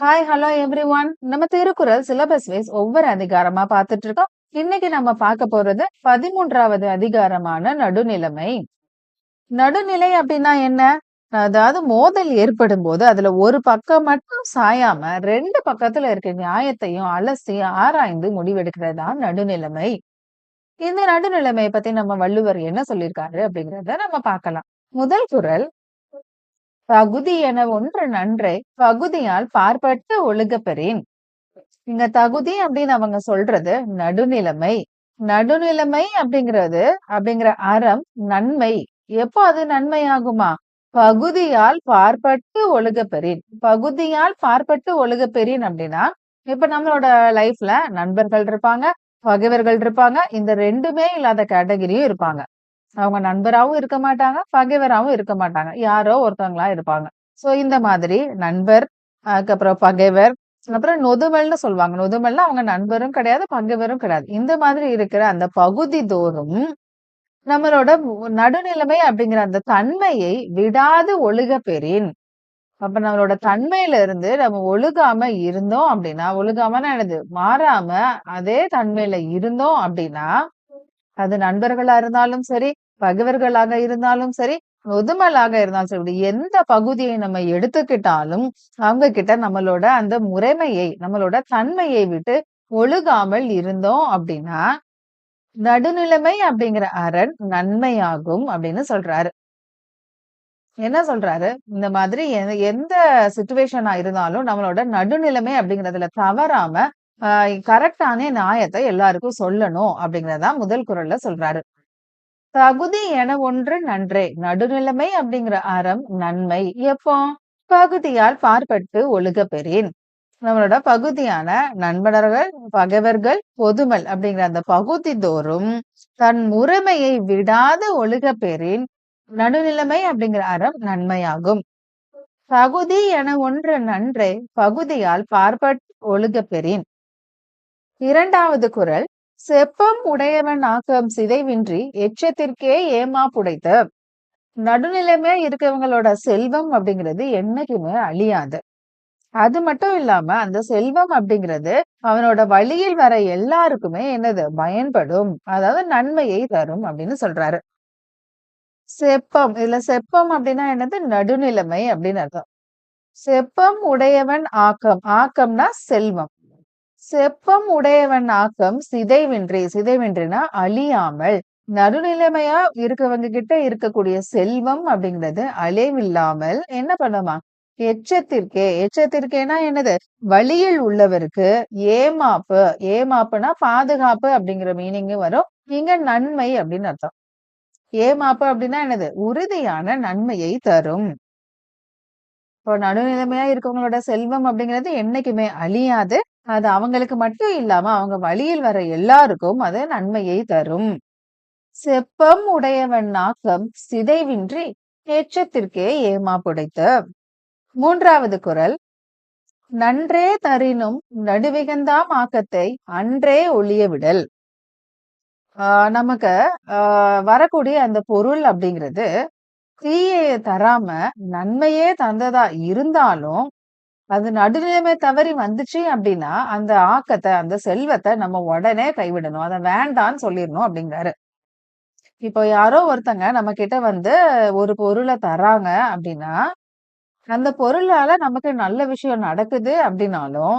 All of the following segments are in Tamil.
ஹாய் ஹலோ எவ்ரி ஒன் நம்ம திருக்குறள் சிலபஸ் வைஸ் ஒவ்வொரு அதிகாரமா பார்த்துட்டு இருக்கோம் இன்னைக்கு நம்ம பார்க்க போறது பதிமூன்றாவது அதிகாரமான நடுநிலைமை. நடுநிலை அப்படின்னா என்ன? அதாவது மோதல் ஏற்படும் போது அதுல ஒரு பக்கம் மட்டும் சாயாம ரெண்டு பக்கத்துல இருக்க நியாயத்தையும் அலசி ஆராய்ந்து முடிவெடுக்கிறது தான் நடுநிலைமை. இந்த நடுநிலைமையை பத்தி நம்ம வள்ளுவர் என்ன சொல்லியிருக்காரு அப்படிங்கறத நம்ம பார்க்கலாம். முதல் குரல் தகுதி என ஒன்று நன்றே பகுதியால் பார்ப்பட்டு ஒழுகப்பெறேன். இங்க தகுதி அப்படின்னு அவங்க சொல்றது நடுநிலைமை. நடுநிலைமை அப்படிங்கிறது அப்படிங்கிற அறம் நன்மை. எப்போ அது நன்மை ஆகுமா பகுதியால் பார்ப்பட்டு ஒழுகப்பெறேன். பகுதியால் பார்ப்பட்டு ஒழுகப்பெறேன் அப்படின்னா இப்ப நம்மளோட லைஃப்ல நண்பர்கள் இருப்பாங்க பகைவர்கள் இருப்பாங்க இந்த ரெண்டுமே இல்லாத கேட்டகரியும் இருப்பாங்க. அவங்க நண்பராகவும் இருக்க மாட்டாங்க பகைவராகவும் இருக்க மாட்டாங்க. யாரோ ஒருத்தவங்களா இருப்பாங்க. சோ இந்த மாதிரி நண்பர் அதுக்கப்புறம் பகைவர் அப்புறம் நொதுமல்னு சொல்லுவாங்க. நொதுமல்னா அவங்க நண்பரும் கிடையாது பகைவரும் கிடையாது. இந்த மாதிரி இருக்கிற அந்த பகுதி தோறும் நம்மளோட நடுநிலைமை அப்படிங்கிற அந்த தன்மையை விடாது ஒழுக பெறின். அப்ப நம்மளோட தன்மையில இருந்து நம்ம ஒழுகாம இருந்தோம் அப்படின்னா ஒழுகாமனா என்னது? மாறாம அதே தன்மையில இருந்தோம் அப்படின்னா அது நண்பர்களா இருந்தாலும் சரி பகைவர்களாக இருந்தாலும் சரி முதுமலாக இருந்தாலும் சரி எந்த பகுதியை நம்ம எடுத்துக்கிட்டாலும் அவங்க கிட்ட நம்மளோட அந்த முறைமையை நம்மளோட தன்மையை விட்டு ஒழுகாமல் இருந்தோம் அப்படின்னா நடுநிலைமை அப்படிங்கிற அரண் நன்மையாகும் அப்படின்னு சொல்றாரு. என்ன சொல்றாரு? இந்த மாதிரி எந்த சுச்சுவேஷனா இருந்தாலும் நம்மளோட நடுநிலைமை அப்படிங்கறதுல தவறாம கரெக்டான நியாயத்தை எல்லாருக்கும் சொல்லணும் அப்படிங்கறதான் முதல் குரல்ல சொல்றாரு. தகுதி என ஒன்று நன்றே. நடுநிலைமை அப்படிங்கிற அறம் நன்மை. எப்போ? பகுதியால் பார்ப்பட்டு ஒழுக பெறேன். நம்மளோட பகுதியான நண்பர்கள் பகைவர்கள் பொதுமல் அப்படிங்கிற அந்த பகுதி தோறும் தன் முறைமையை விடாத ஒழுக பெறேன். நடுநிலைமை அப்படிங்கிற அறம் நன்மையாகும். தகுதி என ஒன்று நன்றே. பகுதியால் பார்ப்பட் ஒழுக பெறேன். இரண்டாவது குரல் செப்பம் உடையவன் ஆக்கம் சிதைவின்றி எச்சத்திற்கே ஏமா புடைத்த. நடுநிலைமையா இருக்கவங்களோட செல்வம் அப்படிங்கிறது என்னைக்குமே அழியாது. அது மட்டும் இல்லாம அந்த செல்வம் அப்படிங்கிறது அவனோட வழியில் வர எல்லாருக்குமே என்னது? பயன்படும். அதாவது நன்மையை தரும் அப்படின்னு சொல்றாரு. செப்பம் இதுல செப்பம் அப்படின்னா என்னது? நடுநிலைமை அப்படின்னு அர்த்தம். செப்பம் உடையவன் ஆக்கம். ஆக்கம்னா செல்வம். செப்பம் உடையவன் ஆக்கம் சிதைவின்றி சிதைவின்றினா அழியாமல். நடுநிலைமையா இருக்கவங்க கிட்ட இருக்கக்கூடிய செல்வம் அப்படிங்கிறது அழிவில்லாமல் என்ன பண்ணுமா? எச்சத்திற்கே எச்சத்திற்கேனா என்னது? வழியில் உள்ளவருக்கு ஏமாப்பு ஏமாப்புனா பாதுகாப்பு அப்படிங்கிற மீனிங் வரும். இங்க நன்மை அப்படின்னு அர்த்தம். ஏமாப்பு அப்படின்னா என்னது? உறுதியான நன்மையை தரும். இப்போ நடுநிலைமையா இருக்கவங்களோட செல்வம் அப்படிங்கிறது என்னைக்குமே அழியாது. அது அவங்களுக்கு மட்டும் இல்லாம அவங்க வழியில் வர எல்லாருக்கும் அது நன்மையை தரும். செப்பம் உடையவன் நாக்கம் சிதைவின்றி ஏற்றத்திற்கே ஏமா புடைத்த. மூன்றாவது குரல். நன்றே தரினும் நடுவிகந்தாம் ஆக்கத்தை அன்றே ஒளிய விடல். ஆஹ் நமக்கு ஆஹ் வரக்கூடிய அந்த பொருள் அப்படிங்கிறது தீயையை தராம நன்மையே தந்ததா இருந்தாலும் அது நடுநிலைமை தவறி வந்துச்சு அப்படின்னா அந்த ஆக்கத்தை அந்த செல்வத்தை நம்ம உடனே கைவிடணும். அதை வேண்டான்னு சொல்லிடணும் அப்படிங்கிறாரு. இப்போ யாரோ ஒருத்தங்க நம்ம கிட்ட வந்து ஒரு பொருளை தராங்க அப்படின்னா அந்த பொருளால நமக்கு நல்ல விஷயம் நடக்குது அப்படின்னாலும்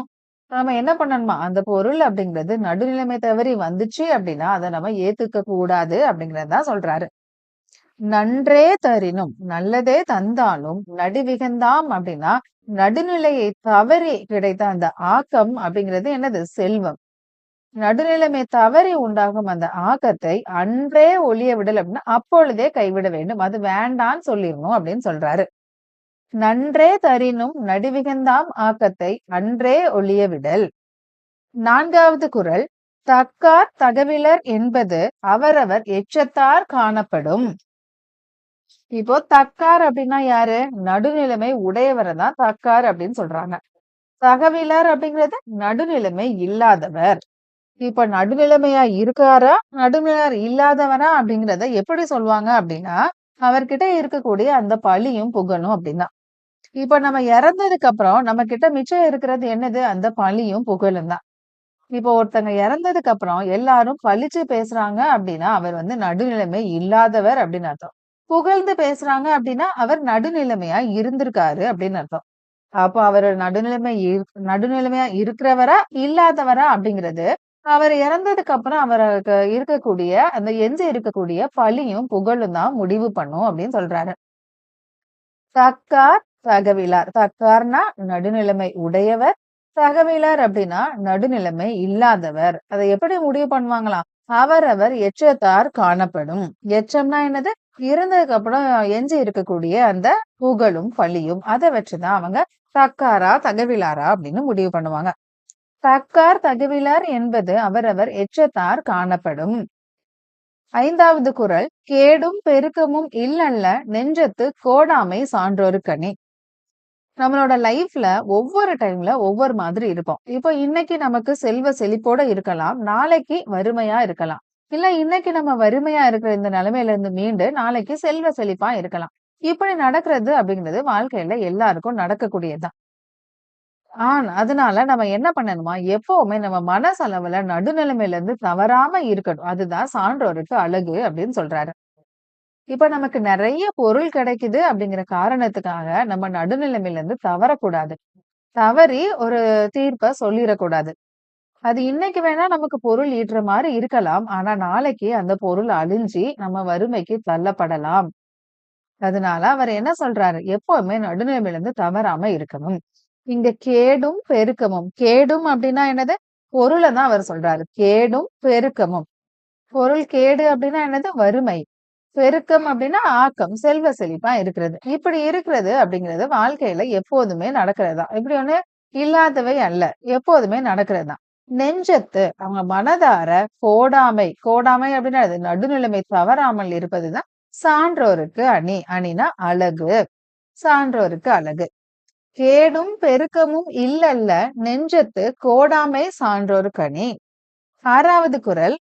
நம்ம என்ன பண்ணணுமா? அந்த பொருள் அப்படிங்கிறது நடுநிலைமை தவறி வந்துச்சு அப்படின்னா அதை நம்ம ஏத்துக்க கூடாது அப்படிங்கறதுதான் சொல்றாரு. நன்றே தரினும் நல்லதே தந்தாலும் நடுவிகந்தாம் அப்படின்னா நடுநிலையை தவறி கிடைத்த அந்த ஆக்கம் அப்படிங்கிறது என்னது? செல்வம். நடுநிலைமை தவறி உண்டாகும் அந்த ஆக்கத்தை அன்றே ஒளிய விடல் அப்படின்னா அப்பொழுதே கைவிட வேண்டும். அது வேண்டான்னு சொல்லிடணும் அப்படின்னு சொல்றாரு. நன்றே தரினும் நடுவிகந்தாம் ஆக்கத்தை அன்றே ஒளிய விடல். நான்காவது குரல் தக்கார் தகவிலர் என்பது அவரவர் எச்சத்தார் காணப்படும். இப்போ தக்கார் அப்படின்னா யாரு நடுநிலைமை உடையவரை தான் தக்கார் அப்படின்னு சொல்றாங்க தகவிலர் அப்படிங்கிறது நடுநிலைமை இல்லாதவர் இப்ப நடுநிலைமையா இருக்காரா நடுநிலையார் இல்லாதவரா அப்படிங்கிறத எப்படி சொல்லுவாங்க அப்படின்னா அவர்கிட்ட இருக்கக்கூடிய அந்த பழியும் புகழும் அப்படின்னா இப்ப நம்ம இறந்ததுக்கு அப்புறம் நம்ம கிட்ட மிச்சம் இருக்கிறது என்னது? அந்த பழியும், புகழும் தான். இப்போ ஒருத்தங்க இறந்ததுக்கு அப்புறம் எல்லாரும் பழிச்சு பேசுறாங்க அப்படின்னா அவர் வந்து நடுநிலைமை இல்லாதவர் அப்படின்னு அர்த்தம். புகழ்ந்து பேசுறாங்க அப்படின்னா அவர் நடுநிலைமையா இருந்திருக்காரு அப்படின்னு அர்த்தம். அப்போ அவர் நடுநிலைமை நடுநிலைமையா இருக்கிறவரா? இல்லாதவரா? அப்படிங்கிறது அவர் இறந்ததுக்கு அப்புறம் அவருக்கு இருக்கக்கூடிய அந்த எஞ்சி இருக்கக்கூடிய பழியும், புகழும் தான் முடிவு பண்ணும் அப்படின்னு சொல்றாரு. தக்கார், தகவிலார். தக்கார்னா நடுநிலைமை உடையவர். தகவிலார் அப்படின்னா நடுநிலைமை இல்லாதவர். அதை எப்படி முடிவு பண்ணுவாங்களாம்? அவரவர் எச்சத்தார் காணப்படும். எச்சம்னா என்னது? இறந்ததுக்கு அப்புறம் எஞ்சி இருக்கக்கூடிய அந்த புகழும், பழியும் அதை வச்சுதான் அவங்க தக்காரா, தகவிலாரா அப்படின்னு முடிவு பண்ணுவாங்க. தக்கார், தகவிலார் என்பது அவரவர் எச்சத்தார் காணப்படும். ஐந்தாவது குரல் கேடும் பெருக்கமும் இல்லல்ல நெஞ்சத்து கோடாமை சான்றோருக்கணி. நம்மளோட லைஃப்ல ஒவ்வொரு டைம்ல ஒவ்வொரு மாதிரி இருப்போம். இப்போ இன்னைக்கு நமக்கு செல்வ செழிப்போட இருக்கலாம். நாளைக்கு வறுமையா இருக்கலாம். இல்ல இன்னைக்கு நம்ம வறுமையா இருக்கிற இந்த நிலைமையில இருந்து மீண்டு நாளைக்கு செல்வ செழிப்பா இருக்கலாம். இப்படி நடக்கிறது அப்படிங்கிறது வாழ்க்கையில எல்லாருக்கும் நடக்கக்கூடியதுதான் ஆனா, அதனால நம்ம என்ன பண்ணணுமா, எப்பவுமே நம்ம மனசளவுல நடுநிலைமையில இருந்து தவறாம இருக்கணும். அதுதான் சான்றோருக்கு அழகு அப்படின்னு சொல்றாரு. இப்ப நமக்கு நிறைய பொருள் கிடைக்குது அப்படிங்கிற காரணத்துக்காக நம்ம நடுநிலைமையில இருந்து தவறக்கூடாது. தவறி ஒரு தீர்ப்ப சொல்லிடக்கூடாது அது இன்னைக்கு வேணா நமக்கு பொருள் ஈட்டுற மாதிரி இருக்கலாம். ஆனா நாளைக்கு அந்த பொருள் அழிஞ்சு நம்ம வறுமைக்கு தள்ளப்படலாம். அதனால அவர் என்ன சொல்றாரு? எப்பவுமே நடுநிலைமையிலிருந்து தவறாம இருக்கணும். இங்க கேடும், பெருக்கமும். கேடும் அப்படின்னா என்னது? பொருளை தான் அவர் சொல்றாரு. கேடும், பெருக்கமும். பொருள் கேடு அப்படின்னா என்னது? வறுமை. பெருக்கம் அப்படின்னா ஆக்கம், செல்வ செழிப்பா இருக்கிறது. இப்படி இருக்கிறது அப்படிங்கிறது வாழ்க்கையில எப்போதுமே நடக்கிறது தான். இப்படி ஒண்ணு இல்லாதவை அல்ல. எப்போதுமே நடக்கிறது தான். நெஞ்சத்து அவங்க மனதார கோடாமை, கோடாமை அப்படின்னா அது நடுநிலைமை தவறாமல் இருப்பதுதான் சான்றோருக்கு அணி. அணினா அழகு. சான்றோருக்கு அழகு. கேடும் பெருக்கமும் இல்லல்ல நெஞ்சத்து கோடாமை சான்றோருக்கு அணி ஆறாவது குறள்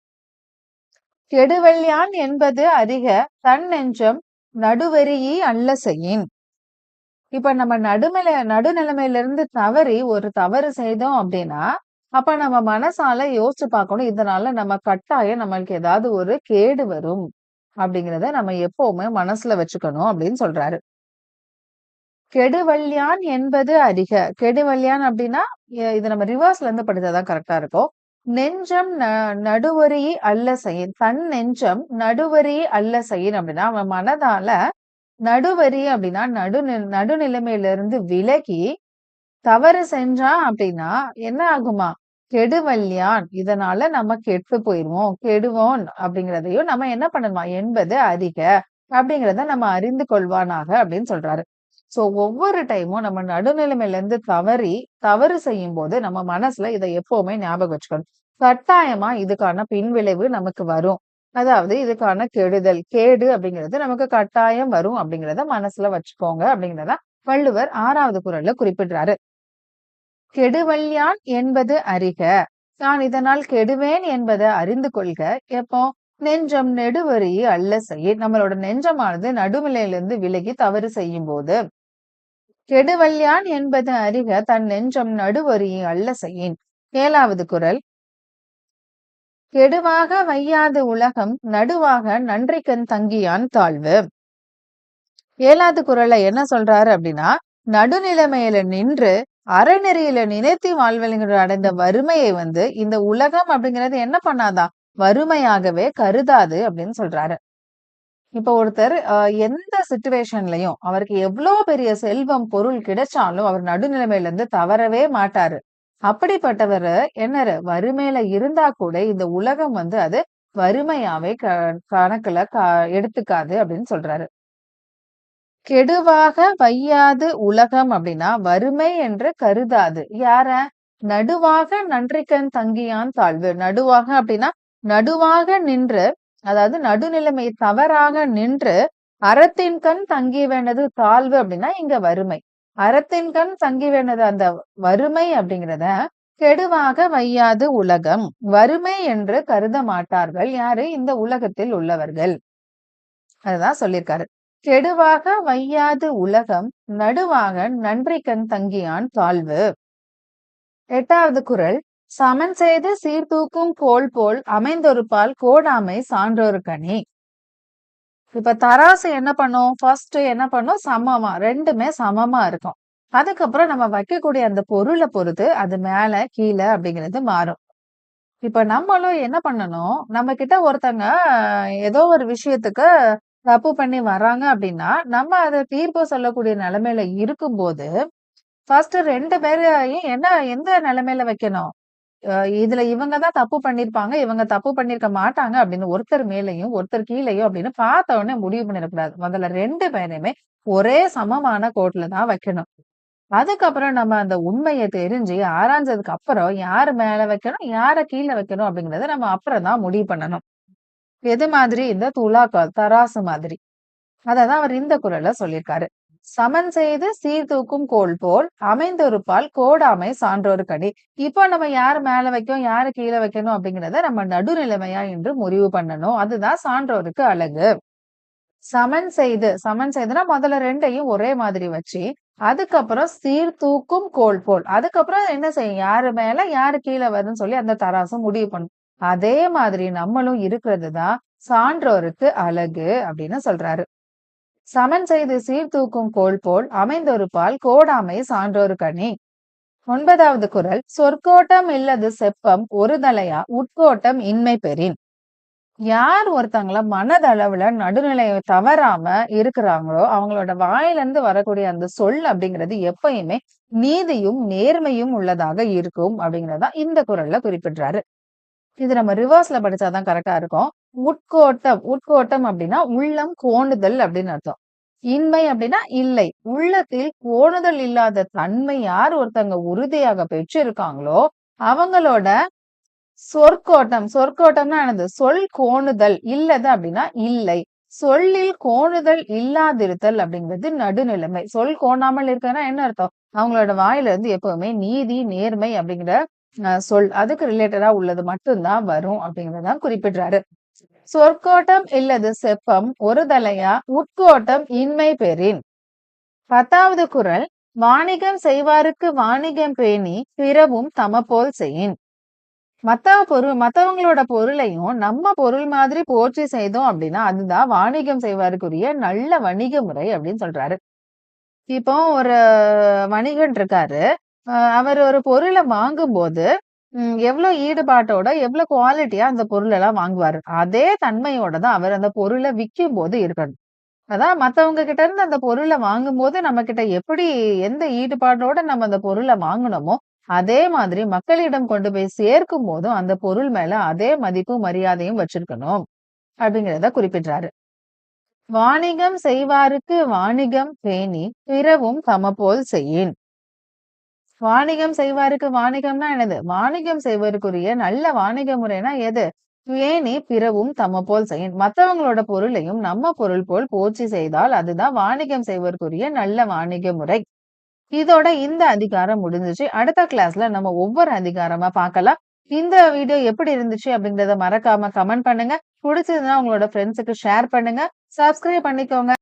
கெடுவள்ளியான் என்பது அறிக தன் நெஞ்சம் நடுவெறியி அல்ல செய்யின். இப்ப நம்ம நடுநிலை நடுநிலைமையில இருந்து தவறி ஒரு தவறு செய்தோம் அப்படின்னா அப்ப நம்ம மனசால யோசிச்சு பார்க்கணும். இதனால நம்ம கட்டாயம் நம்மளுக்கு ஏதாவது ஒரு கேடு வரும். அப்படிங்கிறத நம்ம எப்பவுமே மனசுல வச்சுக்கணும் அப்படின்னு சொல்றாரு. கெடுவல்யான் என்பது அறிக. கெடுவல்யான் அப்படின்னா இது இத நம்ம ரிவர்ஸ்ல இருந்து படிச்சா கரெக்டா இருக்கும். நெஞ்சம் ந நடுவரி அல்ல செயின். தன் நெஞ்சம் நடுவரி அல்ல செயின் அப்படின்னா அவன் மனதால நடுவரி அப்படின்னா அப்டின்னா, நடுநிலைமையில இருந்து விலகி தவறு செஞ்சான் அப்படின்னா என்ன ஆகுமா? கெடுவல்யான். இதனால நம்ம கெட்டு போயிருவோம். கெடுவோன் அப்படிங்கிறதையும் நம்ம என்ன பண்ணணுமா? என்பது அறிக. அப்படிங்கிறத நம்ம அறிந்து கொள்வானாக அப்படின்னு சொல்றாரு. சோ ஒவ்வொரு டைமும் நம்ம நடுநிலைமையில இருந்து தவறி, தவறு செய்யும் போது நம்ம மனசுல இதை எப்பவுமே ஞாபகம் வச்சுக்கணும். கட்டாயமா இதுக்கான பின்விளைவு நமக்கு வரும். அதாவது இதுக்கான கெடுதல், கேடு அப்படிங்கிறது நமக்கு கட்டாயம் வரும் அப்படிங்கிறத மனசுல வச்சுக்கோங்க அப்படிங்கிறத வள்ளுவர் ஆறாவது குரல்ல குறிப்பிடுறாரு. கெடுவல்யான் என்பது அறிக. நான் இதனால் கெடுவேன் என்பதை அறிந்து கொள்க. எப்போ? நெஞ்சம் நெடுவரி அல்ல செய்ய நம்மளோட நெஞ்சமானது நடுநிலையிலிருந்து விலகி தவறு செய்யும் போது கெடுவல்யான் என்பது அறிக தன் நெஞ்சம் நடுவரி அல்ல செய்யின் ஏழாவது குறள் கெடுவாக வையாது உலகம் நடுவாக நன்றிக்கண் தங்கியான் தாழ்வு. ஏழாவது குரல்ல என்ன சொல்றாரு அப்படின்னா நடுநிலைமையில நின்று அறநெறியில நினைத்தி வாழ்வழிங்கிற அடைந்த வறுமையை வந்து இந்த உலகம் அப்படிங்கிறது என்ன பண்ணாதான் வறுமையாகவே கருதாது அப்படின்னு சொல்றாரு. இப்ப ஒருத்தர் எந்த சுச்சுவேஷன்லயும் அவருக்கு எவ்வளவு பெரிய செல்வம், பொருள் கிடைச்சாலும் அவர் நடுநிலைமையில இருந்து தவறவே மாட்டாரு. அப்படிப்பட்டவர் என்னரு வறுமையில இருந்தா கூட இந்த உலகம் வந்து அது வறுமையாவே க கணக்குல க எடுத்துக்காது அப்படின்னு சொல்றாரு. கெடுவாக வையாது உலகம் அப்படின்னா வறுமை என்று கருதாது. யார? நடுவாக நன்றிக்கண் தங்கியான் தாழ்வு. நடுவாக அப்படின்னா நடுவாக நின்று அதாவது நடுநிலைமை தவறாக நின்று அறத்தின் கண் தங்கி வேண்டது தாழ்வு அப்படின்னா இங்க வறுமை. அறத்தின் கண் தங்கி வேண்டது அந்த வறுமை அப்படிங்கிறத கெடுவாக வையாது உலகம். வறுமை என்று கருத மாட்டார்கள். யாரு? இந்த உலகத்தில் உள்ளவர்கள். அதுதான் சொல்லியிருக்காரு. கெடுவாக வையாது உலகம் நடுவாக நன்றிக்கண் தங்கியான் தாழ்வு. எட்டாவது குரல் சமன் செய்து சீர்தூக்கும் கோல் போல் அமைந்தொருப்பால் கோடாமை சான்றோருக்கணி இப்ப தராசு என்ன பண்ணும்? ஃபர்ஸ்ட் என்ன பண்ணும்? சமமா ரெண்டுமே சமமா இருக்கும். அதுக்கப்புறம் நம்ம வைக்கக்கூடிய அந்த பொருளை பொறுத்து அது மேல கீழே அப்படிங்கிறது மாறும். இப்ப நம்மளும் என்ன பண்ணணும்? நம்ம கிட்ட ஒருத்தங்க ஏதோ ஒரு விஷயத்துக்கு தப்பு பண்ணி வர்றாங்க அப்படின்னா நம்ம அதை தீர்ப்பு சொல்லக்கூடிய நிலைமையில இருக்கும்போது ஃபர்ஸ்ட் ரெண்டு பேரையும் என்ன எந்த நிலைமையில வைக்கணும்? அஹ் இதுல இவங்க தான் தப்பு பண்ணிருப்பாங்க இவங்க தப்பு பண்ணிருக்க மாட்டாங்க அப்படின்னு ஒருத்தர் மேலயும் ஒருத்தர் கீழேயும் அப்படின்னு பார்த்த உடனே முடிவு பண்ணிடக்கூடாது. முதல்ல ரெண்டு பேரையுமே ஒரே சமமான கோட்ல தான் வைக்கணும். அதுக்கப்புறம் நம்ம அந்த உண்மையை தெரிஞ்சு ஆராய்ஞ்சதுக்கு அப்புறம் யாரு மேல வைக்கணும் யார கீழே வைக்கணும் அப்படிங்கறத நம்ம அப்புறம் தான் முடிவு பண்ணணும். எது மாதிரி? இந்த துலாக்கால் தராசு மாதிரி. அததான் அவர் இந்த குரல்ல சொல்லியிருக்காரு. சமன் செய்து சீர்தூக்கும் கோல் போல் அமைந்தொருப்பால் கோடாமை சான்றோருக்கடி இப்போ நம்ம யார் மேல வைக்கணும் யாரு கீழே வைக்கணும் அப்படிங்கறத நம்ம நடுநிலைமையா என்று முடிவு பண்ணணும். அதுதான் சான்றோருக்கு அழகு. சமன் செய்து சமன் செய்துனா முதல்ல ரெண்டையும் ஒரே மாதிரி வச்சு அதுக்கப்புறம் சீர்தூக்கும் கோல் போல். அதுக்கப்புறம் என்ன செய்யும்? யாரு மேல யாரு கீழே வருதுன்னு சொல்லி அந்த தராசும் முடிவு பண்ணும். அதே மாதிரி நம்மளும் இருக்கிறது தான் சான்றோருக்கு அழகு அப்படின்னு சொல்றாரு. சமன் செய்து சீர்தூக்கும் கோல் போல் அமைந்தொரு பால் கோடாமை சான்றோரு கணி ஒன்பதாவது குரல் சொற்கோட்டம் இல்லது செப்பம் ஒரு தலையா உட்கோட்டம் இன்மை பெறின். யார் ஒருத்தங்கள மனதளவுல நடுநிலையை தவறாம இருக்கிறாங்களோ அவங்களோட வாயிலிருந்து வரக்கூடிய அந்த சொல் அப்படிங்கிறது எப்பயுமே நீதியும் நேர்மையும் உள்ளதாக இருக்கும் அப்படிங்கறதான் இந்த குரல்ல குறிப்பிடுறாரு. இது நம்ம ரிவர்ஸ்ல படிச்சாதான் கரெக்டா இருக்கும். உட்கோட்டம் உட்கோட்டம் அப்படின்னா உள்ளம் கோணுதல் அப்படின்னு அர்த்தம். இன்மை அப்படின்னா இல்லை. உள்ளத்தில் கோணுதல் இல்லாத தன்மை யார் ஒருத்தங்க உறுதியாக பெற்றிருக்காங்களோ அவங்களோட சொற்கோட்டம் சொற்கோட்டம்னா என்னது? சொல் கோணுதல் இல்லது அப்படின்னா இல்லை. சொல்லில் கோணுதல் இல்லாதிருத்தல் அப்படிங்கிறது நடுநிலைமை. சொல் கோணாமல் இருக்கிறதுனா என்ன அர்த்தம்? அவங்களோட வாயில இருந்து எப்பவுமே நீதி நேர்மை அப்படிங்கிற சொல் அதுக்கு ரிலேட்டடா உள்ளது மட்டும்தான் வரும் அப்படிங்கறதான் குறிப்பிடுறாரு. சொற்கோட்டம் இல்லது செப்பம் ஒரு தலையா உட்கோட்டம் இன்மை பெறின். பத்தாவது குரல் வாணிகம் செய்வாருக்கு வாணிகம் பேணி பிறவும் தமபோல் செய்யின். மத்த பொருள் மத்தவங்களோட பொருளையும் நம்ம பொருள் மாதிரி போற்றி செய்தோம் அப்படின்னா அதுதான் வாணிகம் செய்வாருக்குரிய நல்ல வணிக முறை அப்படின்னு சொல்றாரு. இப்போ ஒரு வணிகன் இருக்காரு. அவர் ஒரு பொருளை வாங்கும்போது ம், எவ்வளவு ஈடுபாட்டோட எவ்வளவு குவாலிட்டியா அந்த பொருள் எல்லாம் வாங்குவாரு. அதே தன்மையோட தான் அவர் அந்த பொருளை விற்கும் போது இருக்கணும். அதான் மத்தவங்க கிட்ட இருந்து அந்த பொருளை வாங்கும்போது நம்ம கிட்ட எப்படி எந்த ஈடுபாட்டோட நம்ம அந்த பொருளை வாங்கினோமோ அதே மாதிரி மக்களிடம் கொண்டு போய் சேர்க்கும் போதும் அந்த பொருள் மேல அதே மதிப்பும் மரியாதையும் வச்சிருக்கணும் அப்படிங்கிறத குறிப்பிடுறாரு. வாணிகம் செய்வாருக்கு வாணிகம் பேணி பிறவும் தமபோல் செய்யின். வாணிகம் செய்வாருக்கு வாணிகம்னா என்னது? வாணிகம் செய்வதற்குரிய நல்ல வாணிக முறைனா எது? பேணி பிறவும் தம்ம போல் செய்யும் மத்தவங்களோட பொருளையும் நம்ம பொருள் போல் போச்சி செய்தால் அதுதான் வாணிகம் செய்வதற்குரிய நல்ல வாணிக முறை. இதோட இந்த அதிகாரம் முடிஞ்சுச்சு. அடுத்த கிளாஸ்ல நம்ம ஒவ்வொரு அதிகாரமா பார்க்கலாம். இந்த வீடியோ எப்படி இருந்துச்சு அப்படிங்கறத மறக்காம கமெண்ட் பண்ணுங்க. பிடிச்சதுன்னா உங்களோட ஃப்ரெண்ட்ஸுக்கு ஷேர் பண்ணுங்க. சப்ஸ்கிரைப் பண்ணிக்கோங்க.